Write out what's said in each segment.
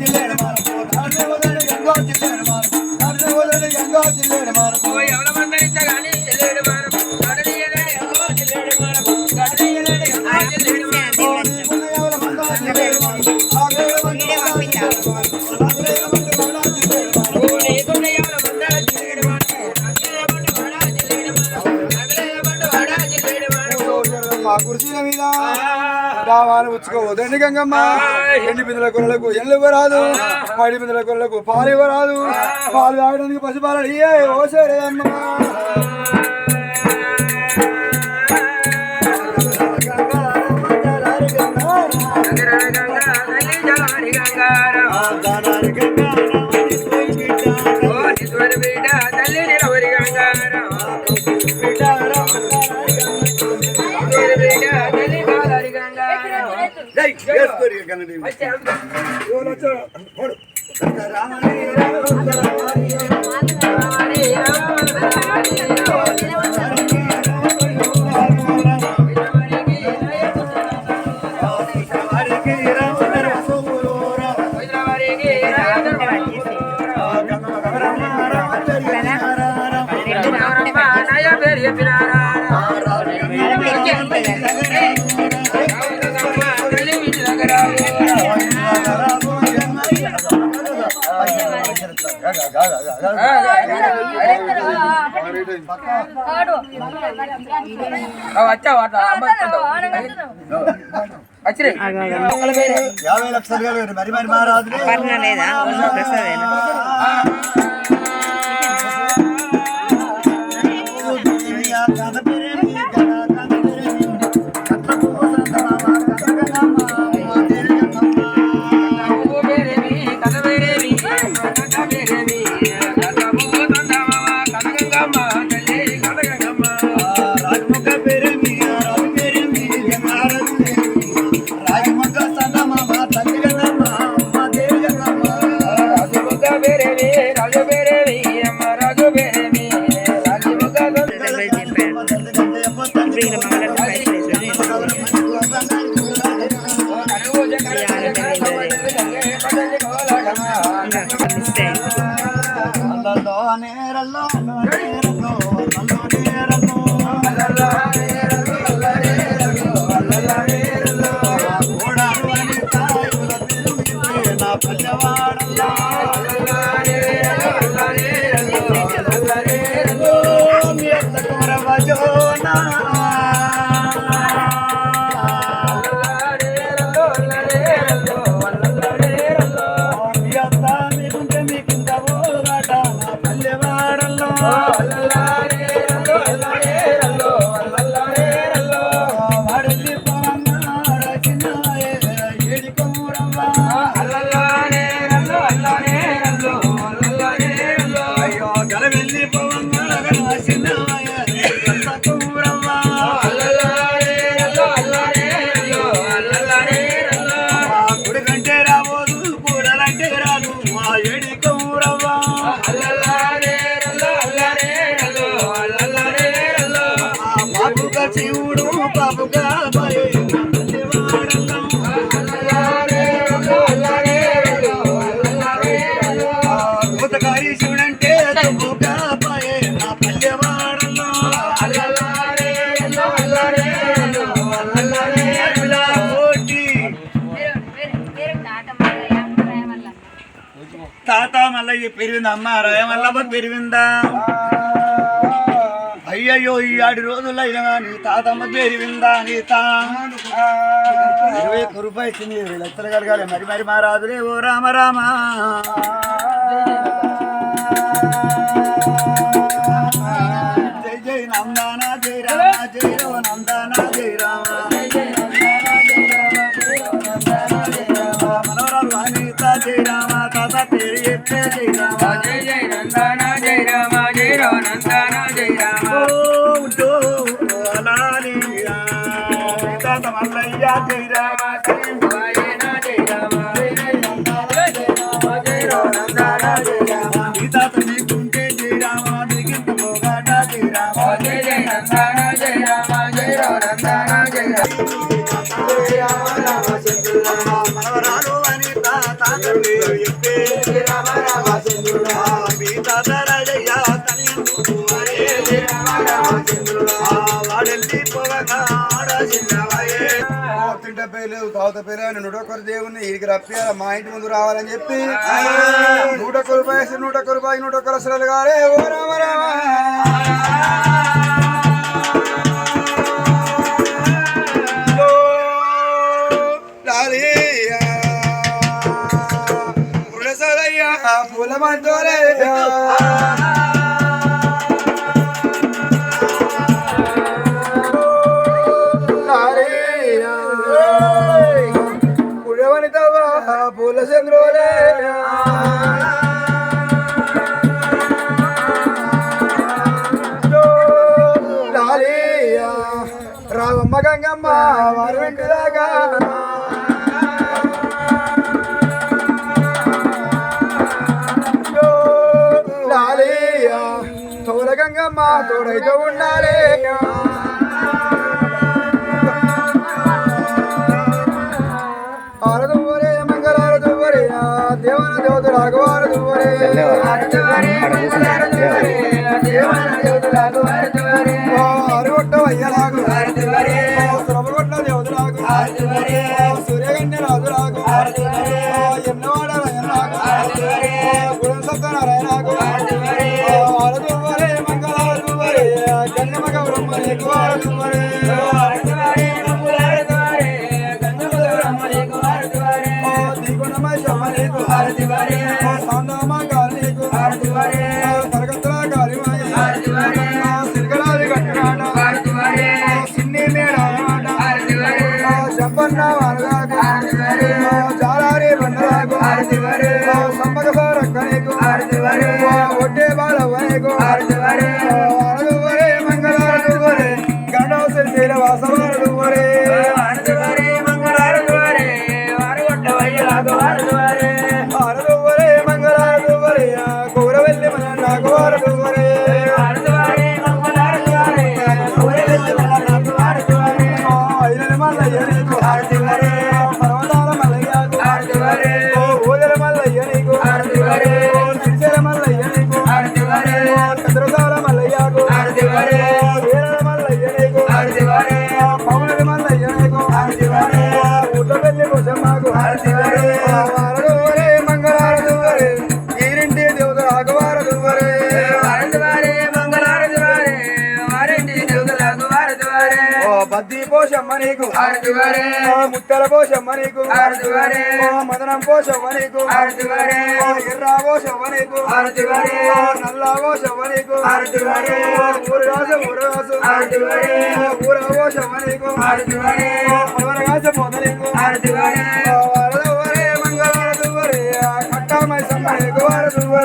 జిల్లేడు మారపు జిల్లేడు మారపు మా కుర్చీల మీద. రావాలు ఉచ్చుకోవద్దండి గంగమ్మ. ఎండి బిందుల కొరలకు ఎండ్లు ఇవ్వరాదు. మడి బిందుల కొరలకు పాలు ఇవ్వరాదు. పాలు తాగడానికి పసిపాలు అయ్యే ఓ సరే యాభై లక్షలు మరి మరి మహారాజు లేదా? ప్రసాదేనా గుడికంటే తాత మళ్ళీ పెరిగింది అమ్మ రాయమల్లమ్మ పెరిగిందా అయ్యయ్యో ఈ ఆడి రోజుల్లో అయినా నీ తాతమ్మ పెరిగిందా నీ తా ఇరవై ఒక్క రూపాయి ఇచ్చింది లక్షలు కలగాలి మరి మరి మా రాజులే ఓ రామ రామ. జై జై నందానా జై రామ జై రో నందనా జై రామ. మనవరాలు అనిత జై రామ తాత పేరు ఎత్తే జై పేర్లేదు తాత పేరు అని నూటొక్కరు దేవుని ఇడికి రప్పియాల మా ఇంటి ముందు రావాలని చెప్పి. నూటొక్క రూపాయి నూటొక్క రూపాయి నూటొక్క అసలు గారే. ఓ రామ రామ. పూల మంటోరే పులమంతోలే పూల చంద్రులే లాలియా, గంగమ్మ వారు వెంకదాగా తోడ గంగమ్మ తోడైతే ఉండాలి. ఆరుగొట్ట వయ్యలాగు శ్రమగొట్ట దేవతలాగు సూర్యగన్య రాజులాగు. ఎన్నవాడ సంపక సారక్కనేకు ఒడ్డే బద్ది పోషమ్మ నీకు. ముత్తల పోషమ్మ నీకు. మదనం పోషమ్మ నీకు. ఎర్ర పోషమ్మ నీకు. నల్ల పోషమ్మ నీకు. ఓ ఊరు రాజు ఊరు రాజు ఓ ఊర పోషమ్మ నీకు. ఓ పవనగాజ పొద నీకు. ఓ వరదువరే మంగళారదువరే కట్టామై సమ్మ నీకు. దుర్గా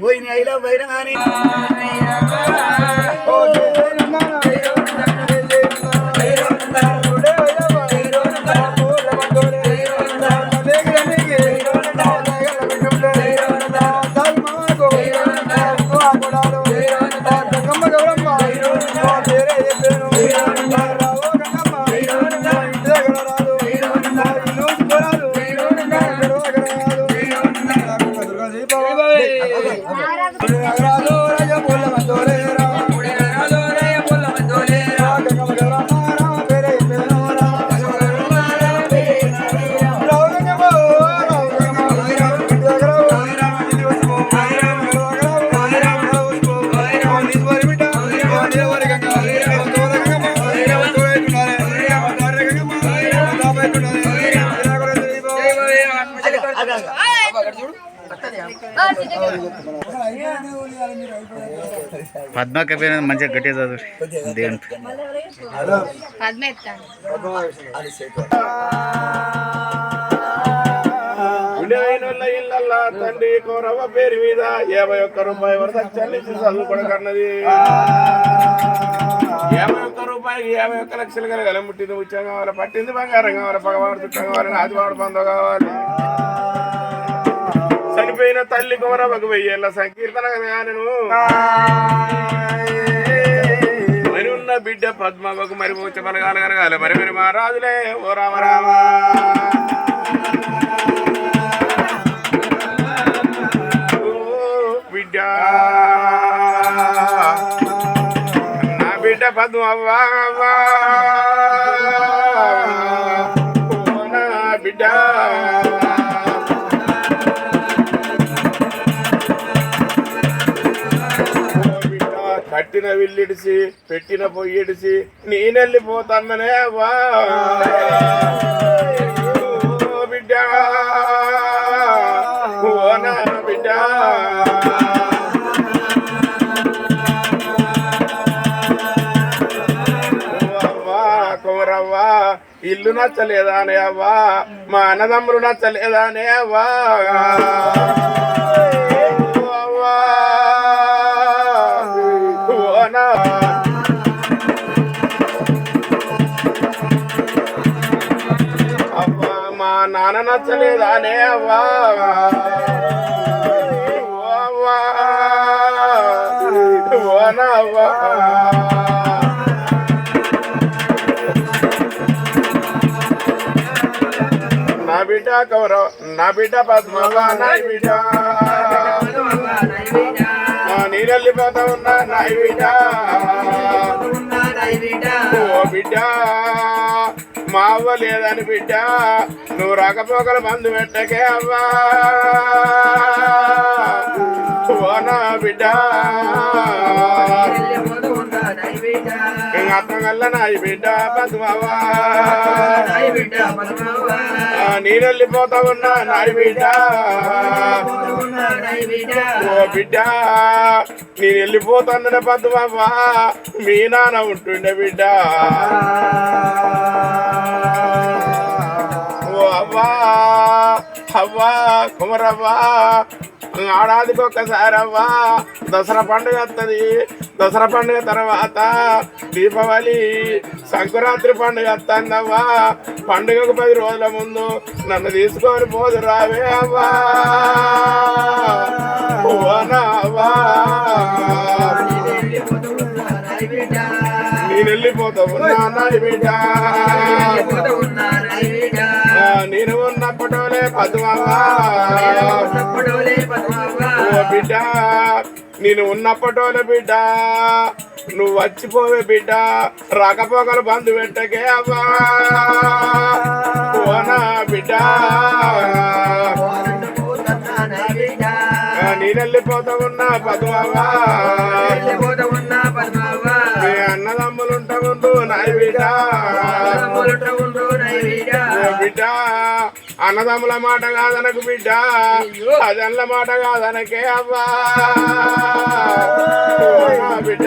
పోయిన అయిలో పోయిన కానీ పద్మ పేరు మంచిగా గట్టిగా చదువు. దేవుని పద్మ తండ్రి కౌరవ పేరు మీద యాభై ఒక్క రూపాయి వరకు చెల్లించి చదువుకోడకన్నది యాభై ఒక్క రూపాయికి యాభై ఒక్క లక్షలు కలగల ముట్టింది ఉచ్చం కావాలి పట్టింది బంగారం కావాలి పగవాడు చుట్టం కావాలి నాదివాడు బంధం కావాలి. చనిపోయిన తల్లి కుమరమ్మకు వెయ్యేళ్ళ సంకీర్తన గానను. మరి ఉన్న బిడ్డ పద్మకు మరి పూచ పలగాలి కలగాలి. మరి మరి మహారాజులే ఓ రామ రామ. నా బిడ్డ బిడ్డ కట్టిన విల్లిడిసి పెట్టిన పొయ్యిడిసి నేనెళ్ళిపోతాననే వా ఇల్లు నచ్చలేదా అవ్వా మా అన్నదమ్ములు నచ్చలేదా అవ్వా నాన్న నచ్చలేదా అవ్వా ఓ అవ్వా ఓ నా కౌరవ నా బిడ్డ పద్మవ్వ నా బిడ్డ. నీరెళ్ళిపోతా ఉన్నా నాయ బిడ్డ. ఓ బిడ్డ మా అవ్వ లేదని బిడ్డ నువ్వు రాకపోకలు మందు పెట్టకే అవ్వా. ఓ నా బిడ్డ. ఇంక అత్తగల్ల నా బిడ్డ పద్మవ్వ నీరెళ్ళిపోతా ఉన్నా నాయి బిడ్డ. ఓ బిడ్డ నేను వెళ్ళిపోతాను పద్మవ్వ మీ నాన్న ఉంటుండే బిడ్డ. ఓ అవ్వా అవ్వా కుమరవ్వా. ఆడాదికి ఒక్కసారి దసరా పండుగ వస్తుంది దసరా పండుగ తర్వాత దీపావళి సంక్రాంతి పండుగ వస్తుందవ్వా పండుగకు పది రోజుల ముందు నన్ను తీసుకొని పోదు రావే అవ్వా. ఓ నేను వెళ్ళిపోతావు నా బిడ్డ నేను పద్మవ్వా ఓ బిడ్డ నేను ఉన్నప్పటోలే బిడ్డ నువ్వు వచ్చిపోవే బిడ్డ రాకపోకలు బంధు పెట్టకే అవ్వా. ఓ నా బిడ్డ నేను వెళ్ళిపోతా ఉన్నా అన్నదమ్ములు ఉంటా ఉండు నాయ బిడ్డ అన్నదమ్ముల మాట కాదనకు బిడ్డ. అదన్ల మాట కాదనకే అవ్వా. ఓ నా బిడ్డ.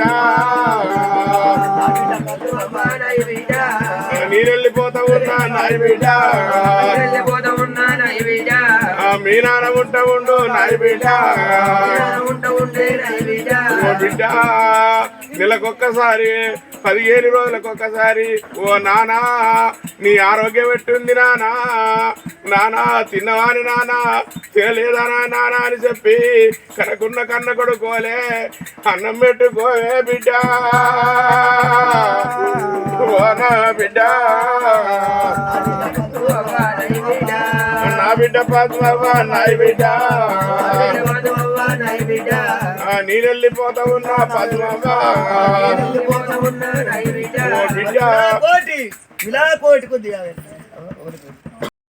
నేనెళ్ళిపోతా ఉన్నా నాయ బిడ్డ. మీ నాన్న ఉంట ఉండు నాయ బిడ్డ. ఓ బిడ్డ నెలకొక్కసారి పదిహేను రోజులకొక్కసారి ఓ నానా నీ ఆరోగ్యం ఎట్టుంది నానా? నానా తిన్నవాని నానా? తినలేదా నానా అని చెప్పి కనకున్న కన్న కొడుకోలే అన్నం పెట్టుకోవే బిడ్డ. ఓ నా బిడ్డ. బిడ్డ పద్మవ్వ నాయ బిడ్డ ఆ, నేనెళ్ళిపోతా ఉన్నా పద్మవ్వ. బిడ్డ. కోటి. ఇలా కోటి కొద్దిగా